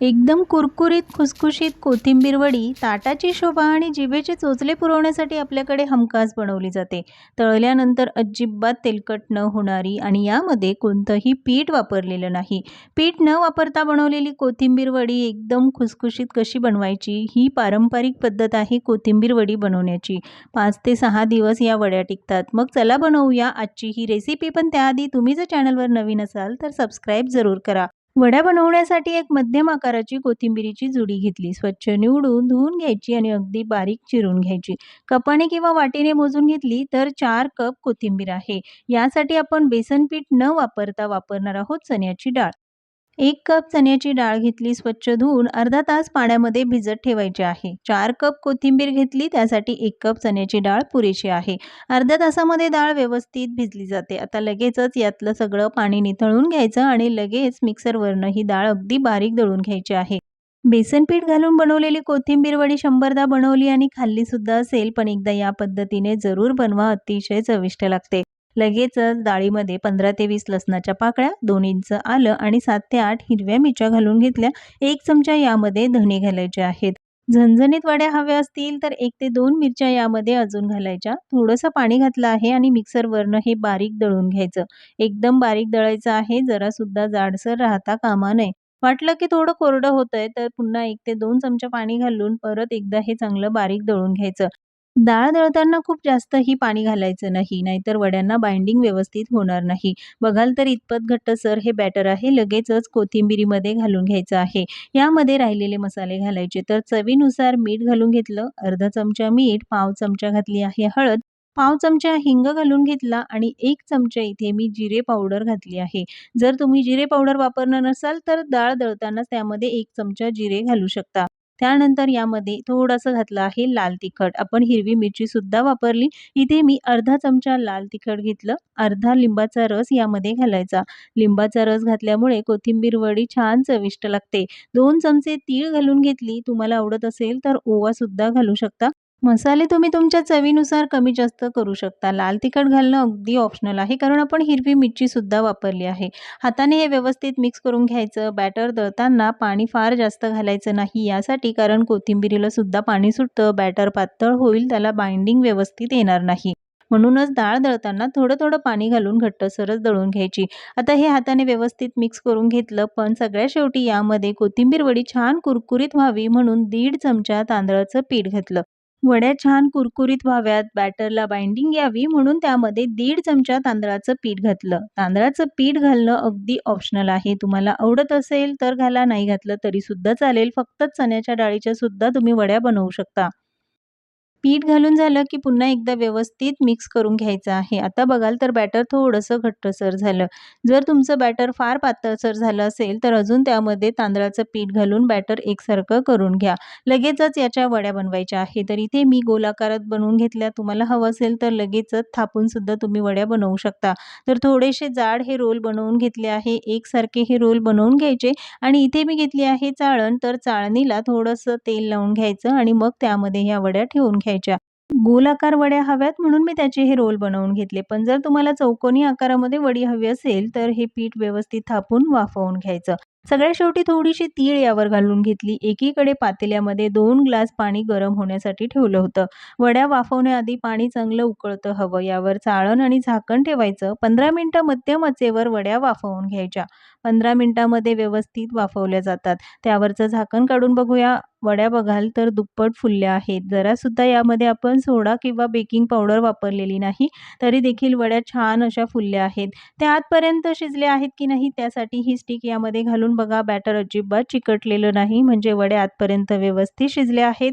एकदम कुरकुरीत खुसखुशीत कोथिंबीर वडी ताटाची शोभा आणि जिभेचे चोचले पुरवण्यासाठी आपल्याकडे हमखास बनवली जाते. तळल्यानंतर अजिबात तेलकट न होणारी आणि यामध्ये कोणतंही पीठ वापरलेलं नाही. पीठ न वापरता बनवलेली कोथिंबीर वडी एकदम खुसखुशीत कशी बनवायची? ही पारंपरिक पद्धत आहे कोथिंबीर वडी बनवण्याची. पाच ते सहा दिवस या वड्या टिकतात. मग चला बनवूया आजची ही रेसिपी पण त्याआधी तुम्ही जर चॅनलवर नवीन असाल तर सबस्क्राईब जरूर करा. वड्या बनवण्यासाठी एक मध्यम आकाराची कोथिंबिरीची जुडी घेतली. स्वच्छ निवडून धुवून घ्यायची आणि अगदी बारीक चिरून घ्यायची. कपाने किंवा वाटीने मोजून घेतली तर चार कप कोथिंबीर आहे. यासाठी आपण बेसन पीठ न वापरता वापरणार आहोत चण्याची डाळ. एक कप चण्याची डाळ घेतली स्वच्छ धुवून अर्धा तास पाण्यामध्ये भिजत ठेवायची आहे. चार कप कोथिंबीर घेतली त्यासाठी एक कप चण्याची डाळ पुरेशी आहे. अर्ध्या तासामध्ये डाळ व्यवस्थित भिजली जाते. आता लगेचच यातलं सगळं पाणी निथळून घ्यायचं आणि लगेच मिक्सरवरनं ही डाळ अगदी बारीक दळून घ्यायची आहे. बेसन पीठ घालून बनवलेली कोथिंबीर वडी शंभरदा बनवली आणि खाल्ली सुद्धा असेल पण एकदा या पद्धतीने जरूर बनवा अतिशय चविष्ट लागते. लगेचच डाळीमध्ये पंधरा ते वीस लसणाच्या पाकळ्या दोन इंच आलं आणि सात ते आठ हिरव्या मिरच्या घालून घेतल्या. एक चमचा यामध्ये धणे घालायचे आहेत. झणझणीत वड्या हव्या असतील तर एक ते दोन मिरच्या यामध्ये अजून घालायच्या. थोडंसं पाणी घातलं आहे आणि मिक्सरवरनं हे बारीक दळून घ्यायचं. एकदम बारीक दळायचं आहे जरासुद्धा जाडसर राहता कामा नये. वाटलं की थोडं कोरडं होतंय तर पुन्हा एक ते दोन चमचे पाणी घालून परत एकदा हे चांगलं बारीक दळून घ्यायचं. डाळ दळताना खूप जास्तही पाणी घालायचं नाही नाहीतर वड्यांना बाइंडिंग व्यवस्थित होणार नाही. बघाल तर इतपत घट्ट सर हे बॅटर आहे लगेचच कोथिंबिरीमध्ये घालून घ्यायचं आहे. यामध्ये राहिलेले मसाले घालायचे. तर चवीनुसार मीठ घालून घेतलं अर्धा चमचा मीठ पाव चमचा घातली आहे हळद पाव चमचा हिंग घालून घेतला आणि एक चमचा इथे मी जिरे पावडर घातली आहे. जर तुम्ही जिरे पावडर वापरणार नसाल तर डाळ दळतानाच त्यामध्ये एक चमचा जिरे घालू शकता. त्यानंतर यामध्ये थोडंसं घातलं आहे लाल तिखट. आपण हिरवी मिरची सुद्धा वापरली. इथे मी अर्धा चमचा लाल तिखट घेतलं. अर्धा लिंबाचा रस यामध्ये घालायचा. लिंबाचा रस घातल्यामुळे कोथिंबीर वडी छान चविष्ट लागते. दोन चमचे तीळ घालून घेतली. तुम्हाला आवडत असेल तर ओवा सुद्धा घालू शकता. मसाले तुम्ही तुमच्या चवीनुसार कमी जास्त करू शकता. लाल तिखट घालणं अगदी ऑप्शनल आहे कारण आपण हिरवी मिरचीसुद्धा वापरली आहे. हाताने हे व्यवस्थित मिक्स करून घ्यायचं बॅटर दळताना पाणी फार जास्त घालायचं नाही यासाठी कारण कोथिंबिरीला सुद्धा पाणी सुटतं बॅटर पातळ होईल त्याला बाइंडिंग व्यवस्थित येणार नाही. म्हणूनच डाळ दळताना थोडं थोडं पाणी घालून घट्टसरच दळून घ्यायची. आता हे हाताने व्यवस्थित मिक्स करून घेतलं पण सगळ्या शेवटी यामध्ये कोथिंबीर वडी छान कुरकुरीत व्हावी म्हणून दीड चमचा तांदळाचं पीठ घातलं. वड्या छान कुरकुरीत व्हाव्यात बॅटरला बाइंडिंग यावी म्हणून त्यामध्ये दीड चमचा तांदळाचं पीठ घातलं. तांदळाचं पीठ घालणं अगदी ऑप्शनल आहे. तुम्हाला आवडत असेल तर घाला नाही घातलं तरी सुद्धा चालेल. फक्त चण्याच्या डाळीच्या सुद्धा तुम्ही वड्या बनवू शकता. पीठ घालून झालं की पुन्हा एकदा व्यवस्थित मिक्स करून घ्यायचं आहे. आता बघाल तर बॅटर थोडंसं घट्टसर झालं. जर तुमचं बॅटर फार पातळसर झालं असेल तर अजून त्यामध्ये तांदळाचं पीठ घालून बॅटर एकसारखं करून घ्या. लगेचच याच्या वड्या बनवायच्या आहे तर इथे मी गोलाकारात बनवून घेतल्या. तुम्हाला हवं असेल तर लगेचच थापून सुद्धा तुम्ही वड्या बनवू शकता. तर थोडेसे जाड हे रोल बनवून घेतले आहे. एकसारखे हे रोल बनवून घ्यायचे. आणि इथे मी घेतली आहे चाळण. तर चाळणीला थोडंसं तेल लावून घ्यायचं आणि मग त्यामध्ये ह्या वड्या ठेवून घ्यायच्या. घ्यायच्या. गोलाकार वड्या हव्यात म्हणून मी त्याचे हे रोल बनवून घेतले. पण जर तुम्हाला चौकोनी आकारामध्ये वडी हवी असेल तर हे पीठ व्यवस्थित थापून वाफवून घ्यायचं. सगळ्या शेवटी थोडीशी तीळ यावर घालून घेतली. एकीकडे पातेल्यामध्ये दोन ग्लास पाणी गरम होण्यासाठी ठेवलं होतं. वड्या वाफवण्याआधी पाणी चांगलं उकळतं हवं. यावर चाळण आणि झाकण ठेवायचं. पंधरा मिनटं मध्यम आचेवर वड्या वाफवून घ्यायच्या. पंधरा मिनटामध्ये व्यवस्थित वाफवल्या जातात. त्यावरचं झाकण काढून बघूया. वड्या बघाल तर दुप्पट फुलल्या आहेत. जरासुद्धा यामध्ये आपण सोडा किंवा बेकिंग पावडर वापरलेली नाही तरी देखील वड्या छान अशा फुलल्या आहेत. त्या आतपर्यंत शिजल्या आहेत की नाही त्यासाठी ही स्टिक यामध्ये घालून बघा बॅटर अजिबात चिकटलेलं नाही म्हणजे वड्या आतपर्यंत व्यवस्थित शिजल्या आहेत.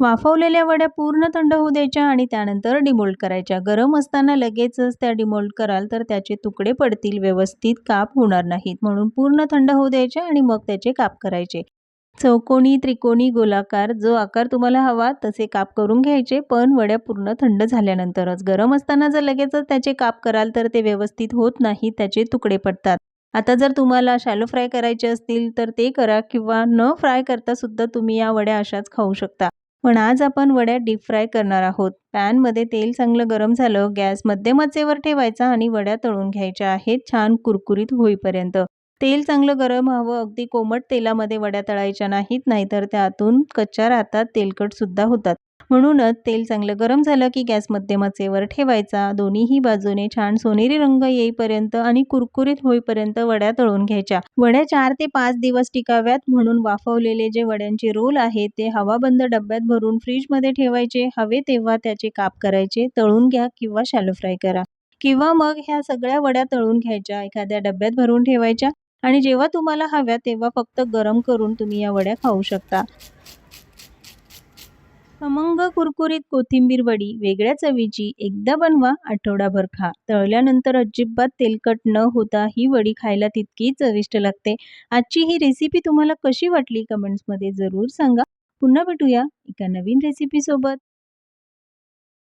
वाफवलेल्या वड्या पूर्ण थंड होऊ द्यायच्या आणि त्यानंतर डिमोल्ड करायच्या. गरम असताना लगेचच त्या डिमोल्ड कराल तर त्याचे तुकडे पडतील व्यवस्थित काप होणार नाहीत. म्हणून पूर्ण थंड होऊ द्यायचे आणि मग त्याचे काप करायचे. चौकोनी त्रिकोणी गोलाकार जो आकार तुम्हाला हवा तसे काप करून घ्यायचे पण वड्या पूर्ण थंड झाल्यानंतरच. गरम असताना जर लगेचच त्याचे काप कराल तर ते व्यवस्थित होत नाही त्याचे तुकडे पडतात. आता जर तुम्हाला शॅलो फ्राय करायचे असतील तर ते करा किंवा न फ्राय करता सुद्धा तुम्ही या वड्या अशाच खाऊ शकता. पण आज आपण वड्या डीप फ्राय करणार आहोत. पॅनमध्ये तेल चांगलं गरम झालं गॅस मध्यम आचेवर ठेवायचा आणि वड्या तळून घ्यायच्या आहेत छान कुरकुरीत होईपर्यंत. तेल चांगलं गरम हवं अगदी कोमट तेलामध्ये वड्या तळायच्या नाहीत नाहीतर त्यातून कच्च्या राहतात तेलकटसुद्धा होतात. म्हणूनच तेल चांगलं गरम झालं की गॅस मध्यमाचेवर ठेवायचा. दोन्हीही बाजूने छान सोनेरी रंग येईपर्यंत आणि कुरकुरीत होईपर्यंत वड्या तळून घ्यायच्या. वड्या चार ते पाच दिवस टिकाव्यात म्हणून वाफवलेले जे वड्यांचे रोल आहेत ते हवाबंद डब्यात भरून फ्रीजमध्ये ठेवायचे. हवे तेव्हा त्याचे काप करायचे. तळून घ्या किंवा शॅलो फ्राय करा. किंवा मग ह्या सगळ्या वड्या तळून घ्यायच्या. एखाद्या डब्यात भरून ठेवायच्या. आणि जेव्हा तुम्हाला हव्या तेव्हा फक्त गरम करून तुम्ही या वड्या खाऊ शकता. खमंग कुरकुरीत कोथिंबीर वडी वेगळ्या चवीची एकदा बनवा आठवडाभर खा. तळल्यानंतर अजिबात तेलकट न होता ही वडी खायला तितकी चविष्ट लागते. आजची ही रेसिपी तुम्हाला कशी वाटली? कमेंट्समध्ये जरूर सांगा. पुन्हा भेटूया एका नवीन रेसिपीसोबत